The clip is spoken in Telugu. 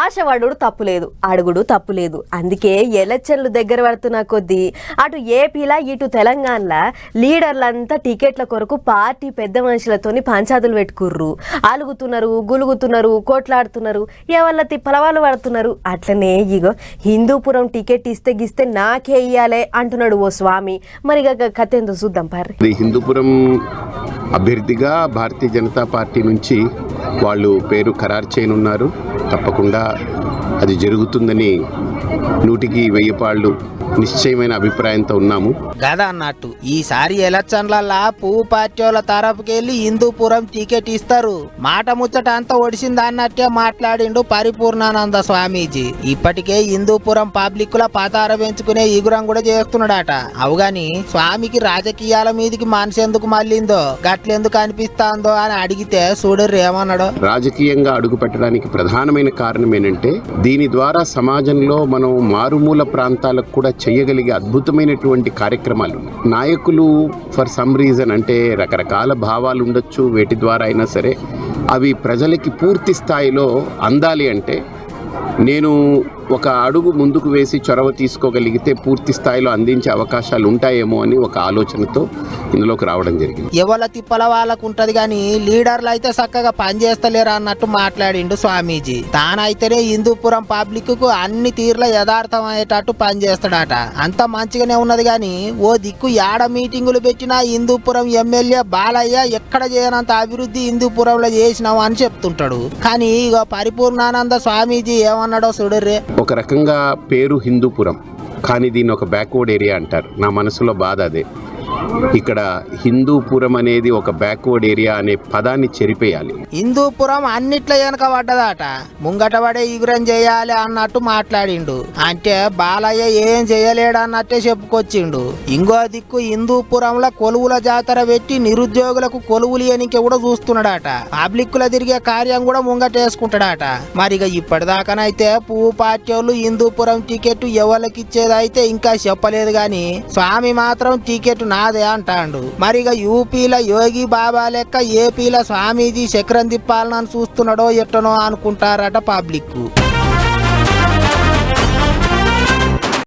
ఆశపడుడు తప్పులేదు అడుగుడు తప్పులేదు. అందుకే ఎలక్షన్లు దగ్గర పడుతున్న కొద్దీ అటు ఏపీలా ఇటు తెలంగాణలా లీడర్లంతా టికెట్ల కొరకు పార్టీ పెద్ద మనుషులతోని పంచాదులు పెట్టుకుర్రు. అలుగుతున్నారు గులుగుతున్నారు కోట్లాడుతున్నారు ఎవళ్ళ తిప్పలవాళ్ళు పడుతున్నారు. అట్లనే ఇగో హిందూపురం టికెట్ ఇస్తే గిస్తే నాకే ఇయ్యాలే అంటున్నాడు ఓ స్వామి. మరి కథ ఏందో చూద్దాం పార్రి. హిందూపురం అభ్యర్థిగా భారతీయ జనతా పార్టీ నుంచి వాళ్ళు పేరు ఖరారు చేయనున్నారు. తప్పకుండా అది జరుగుతుందని నూటికి వెయ్యి పాళ్ళు నిశ్చయమైన అభిప్రాయంతో ఉన్నాము. గదా అన్నట్టు ఈసారి ఎలక్షన్లల్లా పువ్వు పార్టీల తరపుకెళ్ళి హిందూపురం టికెట్ ఇస్తారు. మాట ముచ్చట అంతా ఒడిసింది అన్నట్టే మాట్లాడిండు పరిపూర్ణానంద స్వామీజీ. ఇప్పటికే హిందూపురం పబ్లిక్ ల పతార పెంచుకునే ఈగురం కూడా చేస్తున్నాడట. అవుగాని స్వామికి రాజకీయాల మీదికి మనసు ఎందుకు మళ్ళిందో గట్లెందుకు అనిపిస్తాందో అని అడిగితే చూడరు ఏమన్నాడో. రాజకీయంగా అడుగు పెట్టడానికి ప్రధానమైన కారణం ఏంటంటే దీని ద్వారా సమాజంలో మనం మారుమూల ప్రాంతాలకు కూడా చేయగలిగే అద్భుతమైనటువంటి కార్యక్రమాలు నాయకులు ఫర్ సమ్ రీజన్ అంటే రకరకాల భావాలు ఉండొచ్చు వేటి ద్వారా అయినా సరే అవి ప్రజలకి పూర్తి స్థాయిలో అందాలి అంటే నేను ఒక అడుగు ముందుకు వేసి చొరవ తీసుకోగలిగితే పూర్తి స్థాయిలో అందించే అవకాశాలు ఉంటాయేమో అని ఒక ఆలోచనతో ఇందులోకి రావడం జరిగింది. ఎవల తిప్పల వాళ్ళకు ఉంటది కానీ లీడర్లు అయితే చక్కగా పనిచేస్తలేరు అన్నట్టు మాట్లాడిండు స్వామీజీ. తానైతేనే హిందూపురం పబ్లిక్కు అన్ని తీర్ల యథార్థం అయ్యేటట్టు పనిచేస్తాడట. అంత మంచిగానే ఉన్నది కానీ ఓ దిక్కు యాడ మీటింగులు పెట్టినా హిందూపురం ఎమ్మెల్యే బాలయ్య ఎక్కడ చేయనంత అభివృద్ధి హిందూపురంలో చేసినావు అని చెప్తుంటాడు. కానీ ఇక పరిపూర్ణానంద స్వామీజీ ఏమన్నాడో చూడర్రే. ఒక రకంగా పేరు హిందూపురం. కానీ దీన్ని ఒక బ్యాక్వర్డ్ ఏరియా అంటారు. నా మనసులో బాధ అదే. ఇక్కడ హిందూపురం అనేది ఒక బ్యాక్వర్డ్ ఏరియా అనే పదాన్ని చెరిపేయాలి. హిందూపురం అన్నిట్లో వెనక పడ్డదట. ముంగట పడే ఈగురం చేయాలి అన్నట్టు మాట్లాడిండు. అంటే బాలయ్య ఏం చేయలేడు అన్నట్టే చెప్పుకొచ్చిండు. ఇంకో దిక్కు హిందూపురంలో కొలువుల జాతర పెట్టి నిరుద్యోగులకు కొలువులు ఎనికే కూడా చూస్తున్నాడట. పబ్లిక్లో తిరిగే కార్యం కూడా ముంగటేసుకుంటాడట మరి ఇక ఇప్పటిదాకానైతే పువ్వు పార్టీ వాళ్ళు హిందూపురం టికెట్ ఎవరికి ఇచ్చేదైతే ఇంకా చెప్పలేదు గాని స్వామి మాత్రం టికెట్ నాదే అంటాండు. మరి ఇక యూపీల యోగి బాబా లెక్క ఏపీల స్వామీజీ చక్రం తిప్పాలని చూస్తున్నాడో ఎట్టనో అనుకుంటారట పబ్లిక్